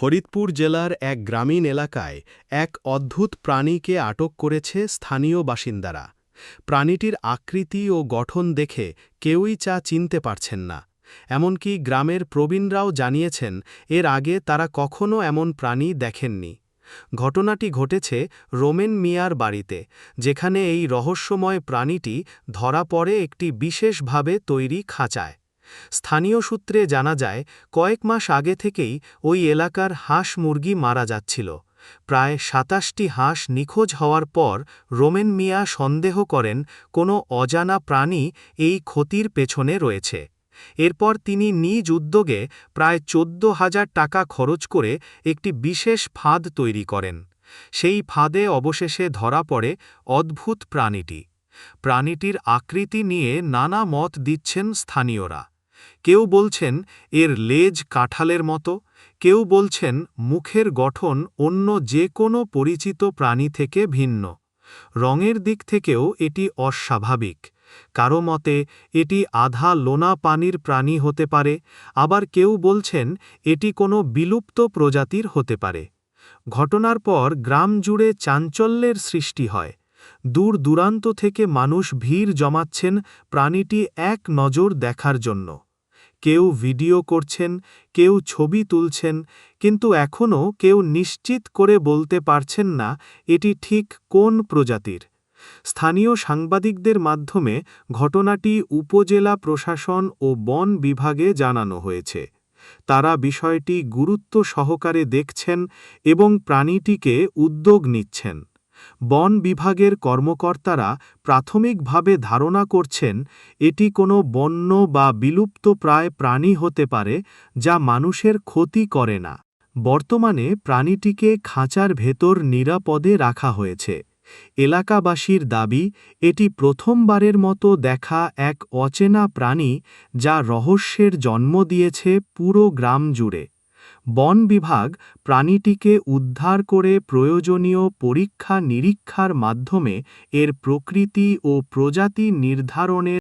ফরিদপুর জেলার এক গ্রামীণ এলাকায় এক অদ্ভুত প্রাণীকে আটক করেছে স্থানীয় বাসিন্দারা। প্রাণীটির আকৃতি ও গঠন দেখে কেউই চা চিনতে পারছেন না। এমনকি গ্রামের প্রবীণরাও জানিয়েছেন, এর আগে তারা কখনও এমন প্রাণী দেখেননি। ঘটনাটি ঘটেছে রোমেন মিয়ার বাড়িতে, যেখানে এই রহস্যময় প্রাণীটি ধরা পড়ে একটি বিশেষভাবে তৈরি খাঁচায়। স্থানীয় সূত্রে জানা যায়, কয়েক মাস আগে থেকেই ওই এলাকার হাঁস মুরগি মারা যাচ্ছিল। প্রায় সাতাশটি হাঁস নিখোঁজ হওয়ার পর রোমেন মিয়া সন্দেহ করেন, কোনো অজানা প্রাণী এই ক্ষতির পেছনে রয়েছে। এরপর তিনি নিজ উদ্যোগে প্রায় চোদ্দ হাজার টাকা খরচ করে একটি বিশেষ ফাঁদ তৈরি করেন। সেই ফাঁদে অবশেষে ধরা পড়ে অদ্ভুত প্রাণীটি। প্রাণীটির আকৃতি নিয়ে নানা মত দিচ্ছেন স্থানীয়রা। কেউ বলছেন এর লেজ কাঁঠালের মতো, কেউ বলছেন মুখের গঠন অন্য যে কোনো পরিচিত প্রাণী থেকে ভিন্ন। রঙের দিক থেকেও এটি অস্বাভাবিক। কারও মতে, এটি আধা লোনা পানির প্রাণী হতে পারে, আবার কেউ বলছেন এটি কোনো বিলুপ্ত প্রজাতির হতে পারে। ঘটনার পর গ্রাম জুড়ে চাঞ্চল্যের সৃষ্টি হয়। দূর দূরান্ত থেকে মানুষ ভিড় জমাচ্ছেন প্রাণীটি এক নজর দেখার জন্য। কেউ ভিডিও করছেন, কেউ ছবি তুলছেন, কিন্তু এখনও কেউ নিশ্চিত করে বলতে পারছেন না এটি ঠিক কোন প্রজাতির। স্থানীয় সাংবাদিকদের মাধ্যমে ঘটনাটি উপজেলা প্রশাসন ও বন বিভাগে জানানো হয়েছে। তারা বিষয়টি গুরুত্ব সহকারে দেখছেন এবং প্রাণীটিকে উদ্যোগ নিচ্ছেন। বন বিভাগের কর্মকর্তারা প্রাথমিকভাবে ধারণা করছেন, এটি কোনো বন্য বা বিলুপ্ত প্রায় প্রাণী হতে পারে, যা মানুষের ক্ষতি করে না। বর্তমানে প্রাণীটিকে খাঁচার ভেতর নিরাপদে রাখা হয়েছে। এলাকাবাসীর দাবি, এটি প্রথমবারের মতো দেখা এক অচেনা প্রাণী, যা রহস্যের জন্ম দিয়েছে পুরো গ্রাম জুড়ে। বন বিভাগ প্রাণীটিকে উদ্ধার করে প্রয়োজনীয় পরীক্ষা নিরীক্ষার মাধ্যমে এর প্রকৃতি ও প্রজাতি নির্ধারণের